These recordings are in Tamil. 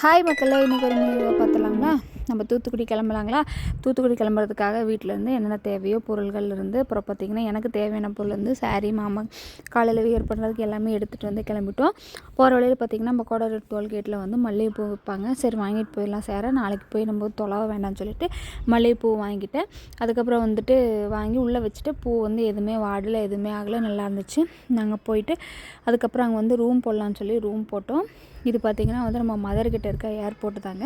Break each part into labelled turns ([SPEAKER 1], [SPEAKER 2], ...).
[SPEAKER 1] ஹாய் மக்களே இன்றைக்கி ஒரு நியூவை பார்த்துலாங்களா நம்ம தூத்துக்குடி கிளம்பலாங்களா? தூத்துக்குடி கிளம்புறதுக்காக வீட்டிலேருந்து என்னென்ன தேவையோ பொருள்கள் இருந்து அப்புறம் பார்த்திங்கன்னா எனக்கு தேவையான பொருள் வந்து சாரீ மாமா காலையில் வியர் பண்ணுறதுக்கு எல்லாமே எடுத்துகிட்டு வந்து கிளம்பிட்டோம். போகிற வழியில் பார்த்திங்கன்னா நம்ம கோடை டோல்கேட்டில் வந்து மல்லிகைப்பூ விற்பாங்க சரி வாங்கிட்டு போயிடலாம் சேர நாளைக்கு போய் நம்ம தொலைவ வேண்டாம்னு சொல்லிட்டு மல்லிகைப்பூ வாங்கிட்டேன். அதுக்கப்புறம் வந்துட்டு வாங்கி உள்ளே வச்சுட்டு பூ வந்து எதுவுமே வாடலை எதுவுமே ஆகலை நல்லா இருந்துச்சு. நாங்கள் போயிட்டு அதுக்கப்புறம் அங்கே வந்து ரூம் போடலான்னு சொல்லி ரூம் போட்டோம். இது பார்த்திங்கன்னா வந்து நம்ம மதர்கிட்ட இருக்க ஏர்போர்ட்டு தாங்க.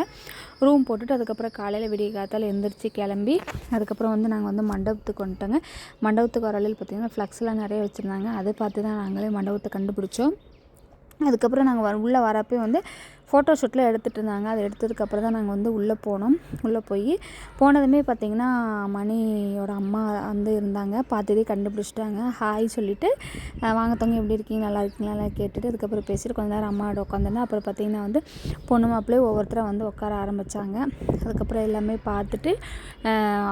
[SPEAKER 1] ரூம் போட்டுட்டு அதுக்கப்புறம் காலையில் விடிய காத்தால் எழுந்திரிச்சு கிளம்பி அதுக்கப்புறம் வந்து நாங்கள் வந்து மண்டபத்துக்கு வந்துட்டோங்க. மண்டபத்துக்கு வர வழியில் பார்த்திங்கன்னா ஃப்ளக்ஸ்லாம் நிறைய வச்சுருந்தாங்க. அதை பார்த்து தான் நாங்களே மண்டபத்தை கண்டுபிடிச்சோம். அதுக்கப்புறம் நாங்கள் உள்ளே வரப்போ வந்து ஃபோட்டோ ஷூட்டில் எடுத்துகிட்டு இருந்தாங்க அதை எடுத்ததுக்கப்புறம் தான் நாங்கள் வந்து உள்ளே போனோம். உள்ளே போய் போனதுமே பார்த்திங்கன்னா மணியோட அம்மா வந்து இருந்தாங்க. பார்த்ததே கண்டுபிடிச்சிட்டாங்க. ஹாய் சொல்லிவிட்டு வாங்க தங்க எப்படி இருக்கீங்க? நல்லா இருக்கீங்களா? கேட்டுட்டு அதுக்கப்புறம் பேசிட்டு கொஞ்ச நேரம் அம்மாவோட உட்காந்துருந்தேன். அப்புறம் பார்த்திங்கன்னா வந்து பொண்ணு மாப்பிள்ளை ஒவ்வொருத்தராக வந்து உட்கார ஆரம்பித்தாங்க அதுக்கப்புறம் எல்லாமே பார்த்துட்டு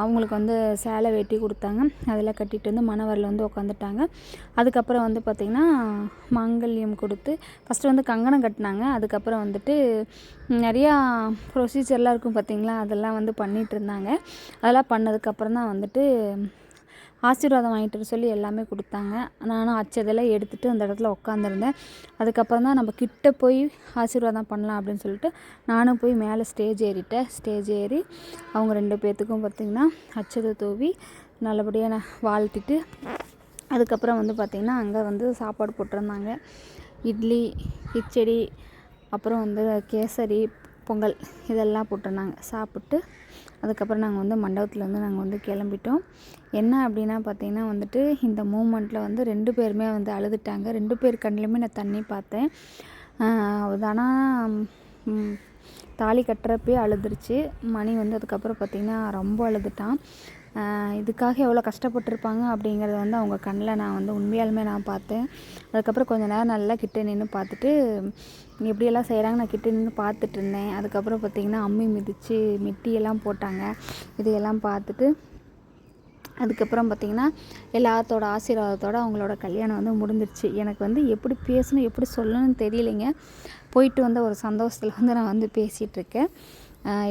[SPEAKER 1] அவங்களுக்கு வந்து சேலை வெட்டி கொடுத்தாங்க. அதெல்லாம் கட்டிட்டு வந்து மணவரில் வந்து உட்காந்துட்டாங்க. அதுக்கப்புறம் வந்து பார்த்திங்கன்னா மாங்கல்யம் கொடுத்து ஃபஸ்ட்டு வந்து கங்கணம் கட்டினாங்க. அதுக்கப்புறம் வந்துட்டு வந்துட்டு நிறையா ப்ரொசீஜர்லாம் இருக்கும் பார்த்திங்களா? அதெல்லாம் வந்து பண்ணிகிட்டு இருந்தாங்க அதெல்லாம் பண்ணதுக்கப்புறம் தான் வந்துட்டு ஆசீர்வாதம் வாங்கிட்டு சொல்லி எல்லாமே கொடுத்தாங்க. நானும் அச்சதெல்லாம் எடுத்துகிட்டு அந்த இடத்துல உட்காந்துருந்தேன் அதுக்கப்புறம் தான் நம்ம கிட்ட போய் ஆசீர்வாதம் பண்ணலாம் அப்படின்னு சொல்லிட்டு நானும் போய் மேலே ஸ்டேஜ் ஏறிட்டேன். ஸ்டேஜ் ஏறி அவங்க ரெண்டு பேர்த்துக்கும் பார்த்திங்கன்னா அச்சதை தூவி நல்லபடியாக நான் வாழ்த்திட்டு அதுக்கப்புறம் வந்து பார்த்திங்கன்னா அங்கே வந்து சாப்பாடு போட்டிருந்தாங்க. இட்லி கிச்சடி அப்புறம் வந்து கேசரி பொங்கல் இதெல்லாம் போட்டிருந்தாங்க. சாப்பிட்டு அதுக்கப்புறம் நாங்கள் வந்து மண்டபத்தில் வந்து நாங்கள் வந்து கிளம்பிட்டோம். என்ன அப்படின்னா பார்த்திங்கன்னா வந்துட்டு இந்த மூமெண்ட்டில் வந்து ரெண்டு பேருமே வந்து அழுதுட்டாங்க. ரெண்டு பேர் கண்ணிலுமே நான் தண்ணி பார்த்தேன். ஆனால் தாலி கட்டுறப்பே அழுதுருச்சு. மணி வந்து அதுக்கப்புறம் பார்த்திங்கன்னா ரொம்ப அழுதுட்டான். இதுக்காக எவ்வளோ கஷ்டப்பட்டுருப்பாங்க அப்படிங்கிறத வந்து அவங்க கண்ணில் நான் வந்து உண்மையாலுமே நான் பார்த்தேன். அதுக்கப்புறம் கொஞ்ச நேரம் நல்லா கிட்டே நின்று பார்த்துட்டு எப்படியெல்லாம் செய்கிறாங்க நான் கிட்டே நின்று பார்த்துட்டு இருந்தேன். அதுக்கப்புறம் பார்த்திங்கன்னா அம்மி மிதித்து மெட்டியெல்லாம் போட்டாங்க. இதையெல்லாம் பார்த்துட்டு அதுக்கப்புறம் பார்த்திங்கன்னா எல்லாத்தோட ஆசீர்வாதத்தோடு அவங்களோட கல்யாணம் வந்து முடிஞ்சிருச்சு. எனக்கு வந்து எப்படி பேசணும் எப்படி சொல்லணும்னு தெரியலைங்க. போயிட்டு வந்த ஒரு சந்தோஷத்தில் வந்து நான் வந்து பேசிகிட்ருக்கேன்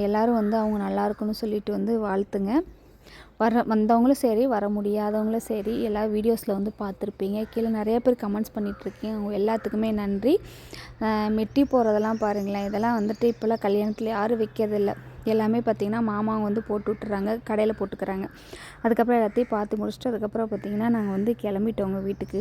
[SPEAKER 1] எல்லோரும் வந்து அவங்க நல்லா இருக்குன்னு சொல்லிட்டு வந்து வாழ்த்துங்க. வர வந்தவங்களும் சரி வர முடியாதவங்களும் சரி எல்லா வீடியோஸில் வந்து பார்த்துருப்பீங்க. கீழே நிறைய பேர் கமெண்ட்ஸ் பண்ணிகிட்ருக்கீங்க அவங்க எல்லாத்துக்குமே நன்றி. மெட்டி போகிறதெல்லாம் பாருங்களேன். இதெல்லாம் வந்துட்டு இப்போல்லாம் கல்யாணத்தில் யாரும் வைக்கிறதில்ல. எல்லாமே பார்த்திங்கன்னா மாமா வந்து போட்டு விட்டுறாங்க கடையில் போட்டுக்கிறாங்க. அதுக்கப்புறம் எல்லாத்தையும் பார்த்து முடிச்சுட்டு அதுக்கப்புறம் பார்த்திங்கன்னா நாங்கள் வந்து கிளம்பிட்டோங்க வீட்டுக்கு.